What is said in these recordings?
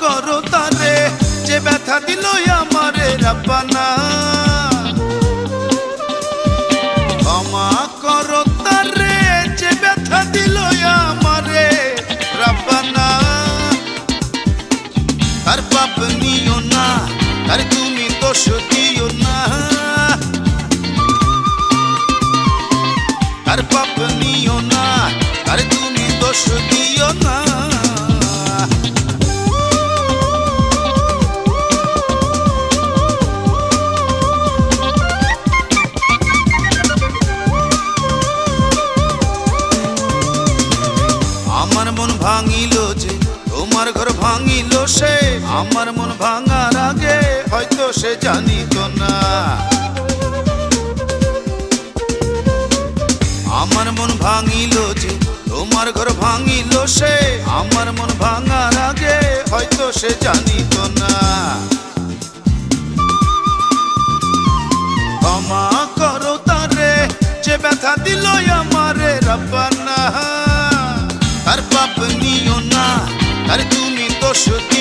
করো তারে যে ব্যথা দিল আমারে রাব্বানা। ক্ষমা করো তারে যে ব্যথা দিল আমারে রাব্বানা। তার পাপ নিও না, তার তুমি দোষ দিও না। তার পাপ নিও না, তার তুমি দোষ দিও না। মন ভাঙিল যে, তোমার ঘর ভাঙিল সে, আমার মন ভাঙার আগে হয়তো সে জানিত না। আমার মন ভাঙিল যে, তোমার ঘর ভাঙিল সে, আমার মন ভাঙার আগে হয়তো সে জানিত না। ক্ষমা করো তারে, যে ব্যথা দিল আমারে, রব্বানা। তুমি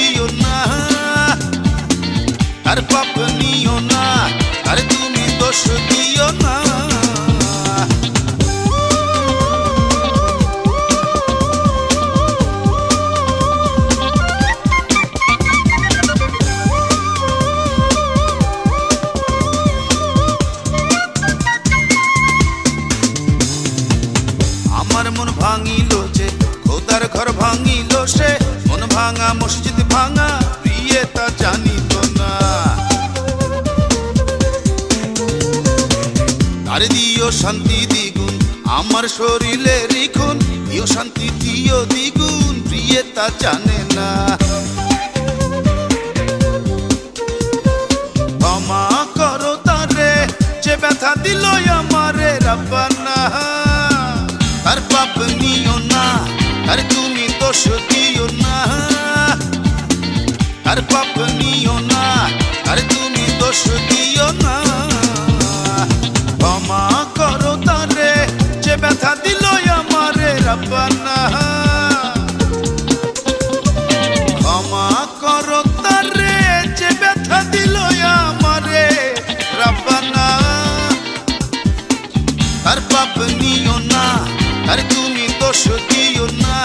ভাঙা, মসজিদ ভাঙা প্রিয়ে তা জানিত না দিও শান্তি দ্বিগুণ, আমার শরীরে রিখুন দিও শান্তি, দিও দ্বিগুণ তা জানে না। তারে, যে ব্যথা দিল আমারে, রব্বানা। তার পাপ নিও না, তার তুমি দোষ দিও তার পাপ নিও না তার তুমি দোষ দিও না। ক্ষমা করো তারে, যে ব্যথা দিল আমারে, রব্বানা। ক্ষমা করো তারে, যে ব্যথা দিল আমারে, রব্বানা। তার পাপ নিও না তার তুমি দোষ দিও না।